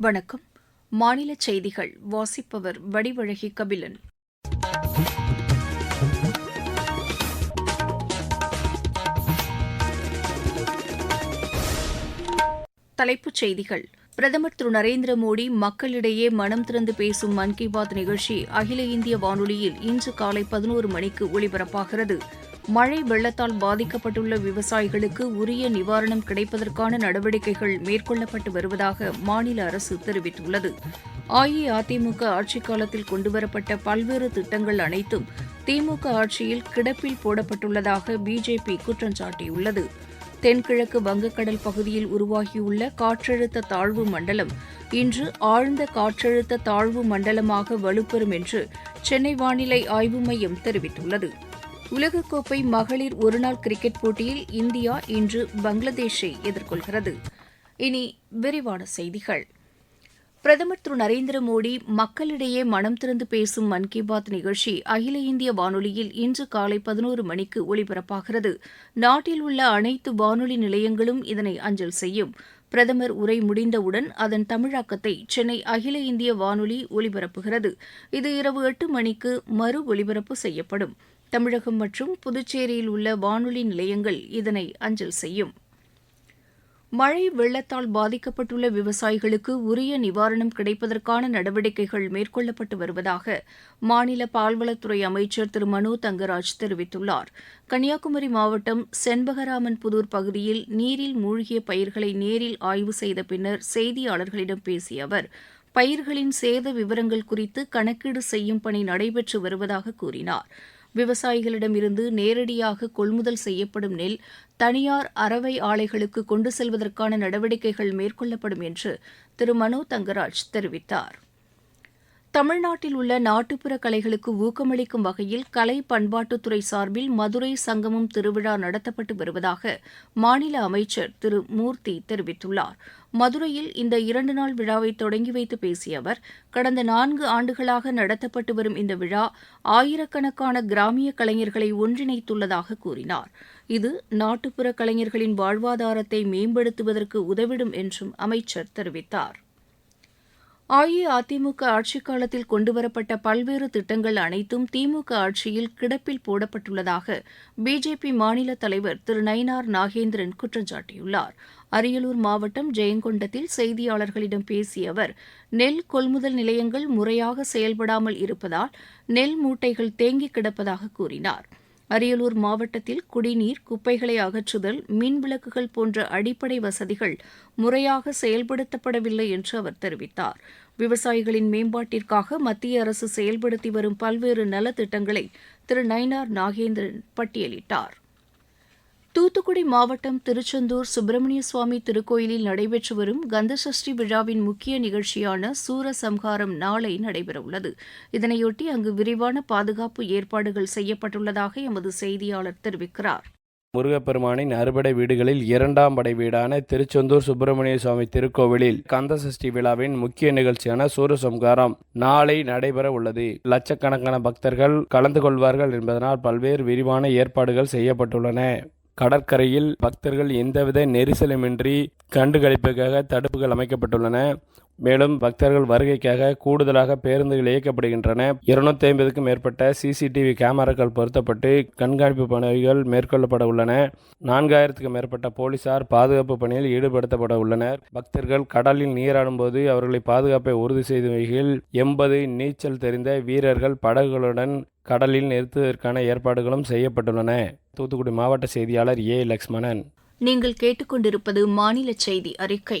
வணக்கம். மாநில செய்திகள் வாசிப்பவர் வடிவழகி கபிலன். தலைப்புச் செய்திகள். பிரதமர் திரு. நரேந்திர மோடி மக்களிடையே மனம் திறந்து பேசும் மன் கி பாத் நிகழ்ச்சி அகில இந்திய வானொலியில் இன்று காலை பதினோரு மணிக்கு ஒலிபரப்பாகிறது மழை வெள்ளத்தால் பாதிக்கப்பட்டுள்ள விவசாயிகளுக்கு உரிய நிவாரணம் கிடைப்பதற்கான நடவடிக்கைகள் மேற்கொள்ளப்பட்டு வருவதாக மாநில அரசு தெரிவித்துள்ளது. அஇஅதிமுக ஆட்சிக் காலத்தில் கொண்டுவரப்பட்ட பல்வேறு திட்டங்கள் அனைத்தும் திமுக ஆட்சியில் கிடப்பில் போடப்பட்டுள்ளதாக பிஜேபி குற்றம் சாட்டியுள்ளது. தென்கிழக்கு வங்கக்கடல் பகுதியில் உருவாகியுள்ள காற்றழுத்த தாழ்வு மண்டலம் இன்று ஆழ்ந்த காற்றழுத்த தாழ்வு மண்டலமாக வலுப்பெறும் என்று சென்னை வானிலை ஆய்வு மையம் தெரிவித்துள்ளது. உலகக்கோப்பை மகளிர் ஒருநாள் கிரிக்கெட் போட்டியில் இந்தியா இன்று பங்களாதேஷை எதிர்கொள்கிறது. இனி விரிவான செய்திகள். பிரதமர் திரு நரேந்திர மோடி மக்களிடையே மனம் திறந்து பேசும் மன் கி பாத் நிகழ்ச்சி அகில இந்திய வானொலியில் இன்று காலை பதினோரு மணிக்கு ஒலிபரப்பாகிறது நாட்டில் உள்ள அனைத்து வானொலி நிலையங்களும் இதனை அஞ்சல் செய்யும். பிரதமர் உரை முடிந்தவுடன் அதன் தமிழாக்கத்தை சென்னை அகில இந்திய வானொலி ஒலிபரப்புகிறது இது இரவு எட்டு மணிக்கு மறு ஒலிபரப்பு செய்யப்படும். தமிழகம் மற்றும் புதுச்சேரியில் உள்ள வானொலி நிலையங்கள் இதனை அஞ்சல் செய்யும். மழை வெள்ளத்தால் பாதிக்கப்பட்டுள்ள விவசாயிகளுக்கு உரிய நிவாரணம் கிடைப்பதற்கான நடவடிக்கைகள் மேற்கொள்ளப்பட்டு வருவதாக மாநில பால்வளத்துறை அமைச்சர் திரு. மனோ தங்கராஜ் தெரிவித்துள்ளார். கன்னியாகுமரி மாவட்டம் செண்பகராமன் புதூர் பகுதியில் நீரில் மூழ்கிய பயிர்களை நேரில் ஆய்வு செய்த பின்னர் செய்தியாளர்களிடம் பேசிய அவர் பயிர்களின் சேத விவரங்கள் குறித்து கணக்கீடு செய்யும் பணி நடைபெற்று வருவதாக விவசாயிகளிடமிருந்து நேரடியாக கொள்முதல் செய்யப்படும் நெல் தனியார் அறவை ஆலைகளுக்கு கொண்டு செல்வதற்கான நடவடிக்கைகள் மேற்கொள்ளப்படும் என்று திரு மனோ தங்கராஜ் தெரிவித்தார். தமிழ்நாட்டில் உள்ள நாட்டுப்புற கலைகளுக்கு ஊக்கமளிக்கும் வகையில் கலை பண்பாட்டுத்துறை சார்பில் மதுரை சங்கமம் திருவிழா நடத்தப்பட்டு வருவதாக மாநில அமைச்சர் திரு மூர்த்தி தெரிவித்துள்ளார். மதுரையில் இந்த இரண்டு நாள் விழாவை தொடங்கி வைத்து பேசிய அவர் கடந்த நான்கு ஆண்டுகளாக நடத்தப்பட்டு வரும் இந்த விழா ஆயிரக்கணக்கான கிராமிய கலைஞர்களை ஒன்றிணைத்துள்ளதாக கூறினார். இது நாட்டுப்புற கலைஞர்களின் வாழ்வாதாரத்தை மேம்படுத்துவதற்கு உதவிடும் என்றும் அமைச்சர் தெரிவித்தார். அஇஅதிமுக ஆட்சிக் காலத்தில் கொண்டுவரப்பட்ட பல்வேறு திட்டங்கள் அனைத்தும் திமுக ஆட்சியில் கிடப்பில் போடப்பட்டுள்ளதாக பிஜேபி மாநில தலைவர் திரு நயினார் நாகேந்திரன் குற்றம் சாட்டியுள்ளார். அரியலூர் மாவட்டம் ஜெயங்கொண்டத்தில் செய்தியாளர்களிடம் பேசிய அவர் நெல் கொள்முதல் நிலையங்கள் முறையாக செயல்படாமல் இருப்பதால் நெல் மூட்டைகள் தேங்கி கிடப்பதாக கூறினார். அரியலூர் மாவட்டத்தில் குடிநீர் குப்பைகளை அகற்றுதல் மின் விளக்குகள் போன்ற அடிப்படை வசதிகள் முறையாக செயல்படுத்தப்படவில்லை என்று அவர் தெரிவித்தார். விவசாயிகளின் மேம்பாட்டிற்காக மத்திய அரசு செயல்படுத்தி வரும் பல்வேறு நலத்திட்டங்களை திரு நயினார் நாகேந்திரன் பட்டியலிட்டார். தூத்துக்குடி மாவட்டம் திருச்செந்தூர் சுப்பிரமணிய சுவாமி திருக்கோயிலில் நடைபெற்று வரும் கந்தசஷ்டி விழாவின் முக்கிய நிகழ்ச்சியான சூரசம்ஹாரம் நாளை நடைபெறவுள்ளது. இதனையொட்டி அங்கு விரிவான பாதுகாப்பு ஏற்பாடுகள் செய்யப்பட்டுள்ளதாக எமது செய்தியாளர் தெரிவிக்கிறார். முருகப்பெருமானின் அறுபடை வீடுகளில் இரண்டாம் படை வீடான திருச்செந்தூர் சுப்பிரமணிய சுவாமி திருக்கோவிலில் கந்தசஷ்டி விழாவின் முக்கிய நிகழ்ச்சியான சூரசம்காரம் நாளை நடைபெற உள்ளது லட்சக்கணக்கான பக்தர்கள் கலந்து கொள்வார்கள் என்பதனால் பல்வேறு விரிவான ஏற்பாடுகள் செய்யப்பட்டுள்ளன. கடற்கரையில் பக்தர்கள் எந்தவித நெரிசலுமின்றி கண்டுகளிப்புக்காக தடுப்புகள் அமைக்கப்பட்டுள்ளன. மேலும் பக்தர்கள் வருகைக்காக கூடுதலாக பேருந்துகள் இயக்கப்படுகின்றன. இருநூத்தி ஐம்பதுக்கும் மேற்பட்ட சிசிடிவி கேமராக்கள் பொருத்தப்பட்டு கண்காணிப்பு பணிகள் மேற்கொள்ளப்பட உள்ளன. நான்காயிரத்துக்கும் மேற்பட்ட போலீசார் பாதுகாப்பு பணியில் ஈடுபடுத்தப்பட உள்ளனர். பக்தர்கள் கடலில் நீராடும்போது அவர்களை பாதுகாப்பை உறுதி செய்த வகையில் எண்பது நீச்சல் தெரிந்த வீரர்கள் படகுகளுடன் கடலில் நிறுத்துவதற்கான ஏற்பாடுகளும் செய்யப்பட்டுள்ளன. தூத்துக்குடி மாவட்ட செய்தியாளர் ஏ லக்ஷ்மணன். நீங்கள் கேட்டுக்கொண்டிருப்பது மாநில செய்தி அறிக்கை.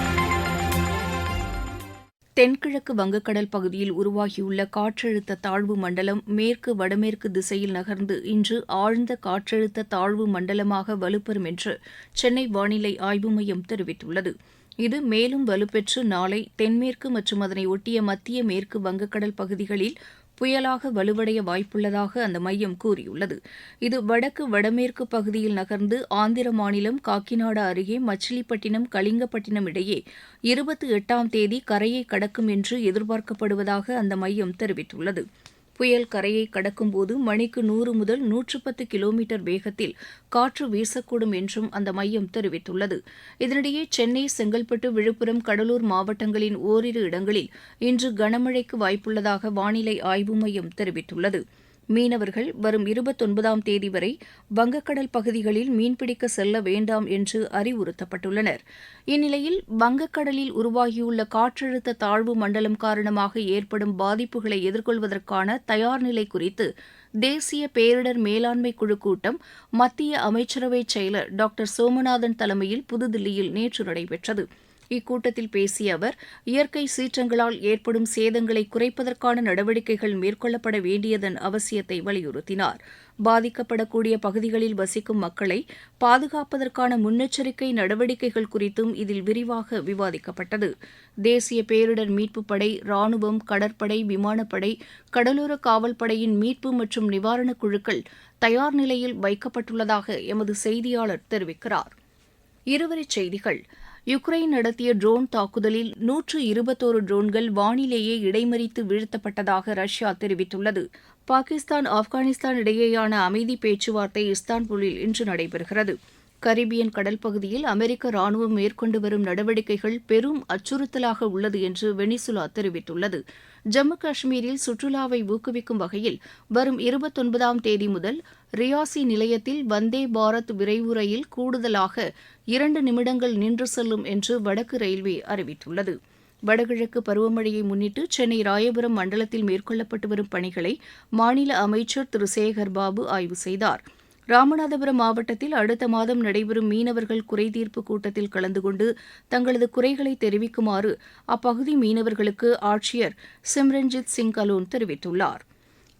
தென்கிழக்கு வங்கக்கடல் பகுதியில் உருவாகியுள்ள காற்றழுத்த தாழ்வு மண்டலம் மேற்கு வடமேற்கு திசையில் நகர்ந்து இன்று ஆழ்ந்த காற்றழுத்த தாழ்வு மண்டலமாக வலுப்பெறும் என்று சென்னை வானிலை ஆய்வு மையம் தெரிவித்துள்ளது. இது மேலும் வலுப்பெற்று நாளை தென்மேற்கு மற்றும் அதனை ஒட்டிய மத்திய மேற்கு வங்கக்கடல் பகுதிகளில் புயலாக வலுவடைய வாய்ப்புள்ளதாக அந்த மையம் கூறியுள்ளது. இது வடக்கு வடமேற்கு பகுதியில் நகர்ந்து ஆந்திர மாநிலம் காக்கிநாடா அருகே மச்சிலிப்பட்டினம் கலிங்கப்பட்டினம் இடையே இருபத்தி எட்டாம் தேதி கரையை கடக்கும் என்று எதிர்பார்க்கப்படுவதாக அந்த மையம் தெரிவித்துள்ளது. புயல் கரையை கடக்கும்போது மணிக்கு நூறு முதல் நூற்று பத்து கிலோமீட்டர் வேகத்தில் காற்று வீசக்கூடும் என்றும் அந்த மையம் தெரிவித்துள்ளது. இதனிடையே சென்னை செங்கல்பட்டு விழுப்புரம் கடலூர் மாவட்டங்களின் ஓரிரு இடங்களில் இன்று கனமழைக்கு வாய்ப்புள்ளதாக வானிலை ஆய்வு மையம் தெரிவித்துள்ளது. மீனவர்கள் வரும் இருபத்தொன்பதாம் தேதி வரை வங்கக்கடல் பகுதிகளில் மீன்பிடிக்க செல்ல வேண்டாம் என்று அறிவுறுத்தப்பட்டுள்ளனர். இந்நிலையில் வங்கக்கடலில் உருவாகியுள்ள காற்றழுத்த தாழ்வு மண்டலம் காரணமாக ஏற்படும் பாதிப்புகளை எதிர்கொள்வதற்கான தயார் நிலை குறித்து தேசிய பேரிடர் மேலாண்மை குழு கூட்டம் மத்திய அமைச்சரவை செயலர் டாக்டர் சோமநாதன் தலைமையில் புதுதில்லியில் நேற்று நடைபெற்றது. இக்கூட்டத்தில் பேசிய அவர் இயற்கை சீற்றங்களால் ஏற்படும் சேதங்களை குறைப்பதற்கான நடவடிக்கைகள் மேற்கொள்ளப்பட வேண்டியதன் அவசியத்தை வலியுறுத்தினார். பாதிக்கப்படக்கூடிய பகுதிகளில் வசிக்கும் மக்களை பாதுகாப்பதற்கான முன்னெச்சரிக்கை நடவடிக்கைகள் குறித்தும் இதில் விரிவாக விவாதிக்கப்பட்டது. தேசிய பேரிடர் மீட்புப் படை ராணுவம் கடற்படை விமானப்படை கடலோர காவல்படையின் மீட்பு மற்றும் நிவாரணக் குழுக்கள் தயார் நிலையில் வைக்கப்பட்டுள்ளதாக எமது செய்தியாளர் தெரிவிக்கிறார். இருவரிச் செய்திகள். யுக்ரைன் நடத்திய ட்ரோன் தாக்குதலில் நூற்று இருபத்தோரு ட்ரோன்கள் வானிலேயே இடைமறித்து வீழ்த்தப்பட்டதாக ரஷ்யா தெரிவித்துள்ளது. பாகிஸ்தான் ஆப்கானிஸ்தான் இடையேயான அமைதி பேச்சுவார்த்தை இஸ்தான்புல்லில் இன்று நடைபெறுகிறது. கரிபியன் கடல் பகுதியில் அமெரிக்க ராணுவம் மேற்கொண்டு வரும் நடவடிக்கைகள் பெரும் அச்சுறுத்தலாக உள்ளது என்று வெனிசுலா தெரிவித்துள்ளது. ஜம்மு காஷ்மீரில் சுற்றுலாவை ஊக்குவிக்கும் வகையில் வரும் இருபத்தொன்பதாம் தேதி முதல் ரியாசி நிலையத்தில் வந்தே பாரத் விரைவு ரயில் கூடுதலாக இரண்டு நிமிடங்கள் நின்று செல்லும் என்று வடக்கு ரயில்வே அறிவித்துள்ளது. வடகிழக்கு பருவமழையை முன்னிட்டு சென்னை ராயபுரம் மண்டலத்தில் மேற்கொள்ளப்பட்டு வரும் பணிகளை மாநில அமைச்சர் திரு சேகர் பாபு ஆய்வு செய்தார். ராமநாதபுரம் மாவட்டத்தில் அடுத்த மாதம் நடைபெறும் மீனவர்கள் குறைதீர்ப்பு கூட்டத்தில் கலந்து கொண்டு தங்களது குறைகளை தெரிவிக்குமாறு அப்பகுதி மீனவர்களுக்கு ஆட்சியர் சிம்ரன்ஜித் சிங் கலோன் தெரிவித்துள்ளார்.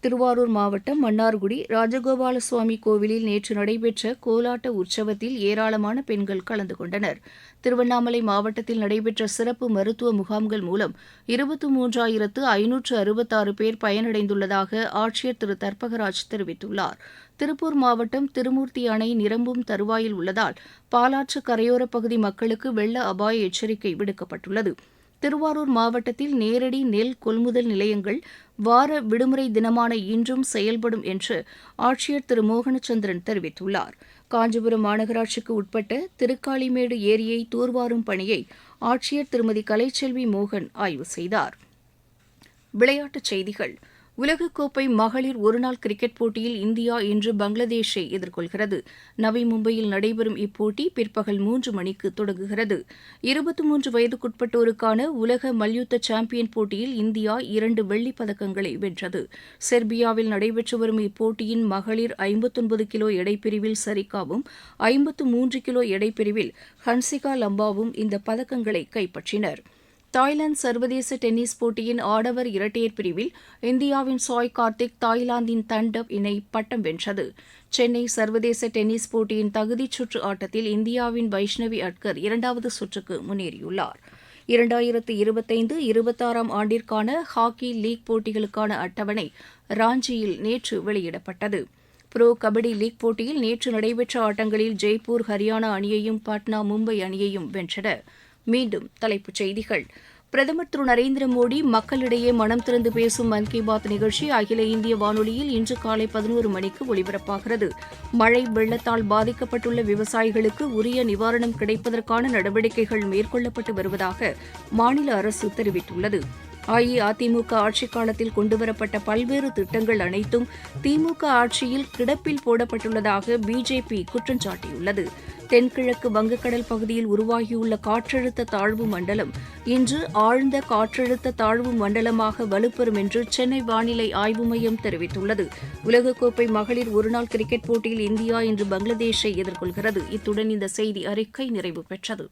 திருவாரூர் மாவட்டம் மன்னார்குடி ராஜகோபால சுவாமி கோவிலில் நேற்று நடைபெற்ற கோலாட்ட உற்சவத்தில் ஏராளமான பெண்கள் கலந்து கொண்டனர். திருவண்ணாமலை மாவட்டத்தில் நடைபெற்ற சிறப்பு மருத்துவ முகாம்கள் மூலம் இருபத்தி மூன்றாயிரத்து ஐநூற்று அறுபத்தாறு பேர் பயனடைந்துள்ளதாக ஆட்சியர் திரு தர்பகராஜ் தெரிவித்துள்ளார். திருப்பூர் மாவட்டம் திருமூர்த்தி அணை நிரம்பும் தருவாயில் உள்ளதால் பாலாற்று கரையோரப் பகுதி மக்களுக்கு வெள்ள அபாய எச்சரிக்கை விடுக்கப்பட்டுள்ளது. திருவாரூர் மாவட்டத்தில் நேரடி நெல் கொள்முதல் நிலையங்கள் வார விடுமுறை தினமான இன்றும் செயல்படும் என்று ஆட்சியர் திரு மோகனச்சந்திரன் தெரிவித்துள்ளார். காஞ்சிபுரம் மாநகராட்சிக்கு உட்பட்ட திருக்காளிமேடு ஏரியை தூர்வாரும் பணியை ஆட்சியர் திருமதி கலைச்செல்வி மோகன் ஆய்வு செய்தார். விளையாட்டுச் செய்திகள். உலகக்கோப்பை மகளிர் ஒருநாள் கிரிக்கெட் போட்டியில் இந்தியா இன்று பங்களாதேஷை எதிர்கொள்கிறது. நவி மும்பையில் நடைபெறும் இப்போட்டி பிற்பகல் மூன்று மணிக்கு தொடங்குகிறது. இருபத்தி மூன்று வயதுக்குட்பட்டோருக்கான உலக மல்யுத்த சாம்பியன் போட்டியில் இந்தியா இரண்டு வெள்ளிப் பதக்கங்களை வென்றது. செர்பியாவில் நடைபெற்று வரும் இப்போட்டியின் மகளிர் ஐம்பத்தொன்பது கிலோ எடைப்பிரிவில் சரிகாவும் ஐம்பத்து மூன்று கிலோ எடைப்பிரிவில் ஹன்சிகா லம்பாவும் இந்த பதக்கங்களை கைப்பற்றினர். தாய்லாந்து சர்வதேச டென்னிஸ் போட்டியின் ஆடவர் இரட்டையர் பிரிவில் இந்தியாவின் சாய் கார்த்திக் தாய்லாந்தின் தண்டப் இணை பட்டம் வென்றது. சென்னை சர்வதேச டென்னிஸ் போட்டியின் தகுதிச் சுற்று ஆட்டத்தில் இந்தியாவின் வைஷ்ணவி அட்கர் இரண்டாவது சுற்றுக்கு முன்னேறியுள்ளார். இரண்டாயிரத்து இருபத்தைந்து இருபத்தாறாம் ஆண்டிற்கான ஹாக்கி லீக் போட்டிகளுக்கான அட்டவணை ராஞ்சியில் நேற்று வெளியிடப்பட்டது. புரோ கபடி லீக் போட்டியில் நேற்று நடைபெற்ற ஆட்டங்களில் ஜெய்ப்பூர் ஹரியானா அணியையும் பாட்னா மும்பை அணியையும் வென்றன மீண்டும் தலைப்புச் செய்திகள். பிரதமர் திரு நரேந்திர மோடி மக்களிடையே மனம் திறந்து பேசும் மன் கி பாத் நிகழ்ச்சி அகில இந்திய வானொலியில் இன்று காலை பதினோரு மணிக்கு ஒலிபரப்பாகிறது. மழை வெள்ளத்தால் பாதிக்கப்பட்டுள்ள விவசாயிகளுக்கு உரிய நிவாரணம் கிடைப்பதற்கான நடவடிக்கைகள் மேற்கொள்ளப்பட்டு வருவதாக மாநில அரசு தெரிவித்துள்ளது. அஇஅதிமுக ஆட்சிக் காலத்தில் கொண்டுவரப்பட்ட பல்வேறு திட்டங்கள் அனைத்தும் திமுக ஆட்சியில் கிடப்பில் போடப்பட்டுள்ளதாக பிஜேபி குற்றம் சாட்டியுள்ளது. தென்கிழக்கு வங்கக்கடல் பகுதியில் உருவாகியுள்ள காற்றழுத்த தாழ்வு மண்டலம் இன்று ஆழ்ந்த காற்றழுத்த தாழ்வு மண்டலமாக வலுப்பெறும் என்று சென்னை வானிலை ஆய்வு மையம் தெரிவித்துள்ளது. உலகக்கோப்பை மகளிர் ஒருநாள் கிரிக்கெட் போட்டியில் இந்தியா இன்று பங்களாதேஷை எதிர்கொள்கிறது. இத்துடன் இந்த செய்தி அறிக்கை நிறைவு பெற்றது.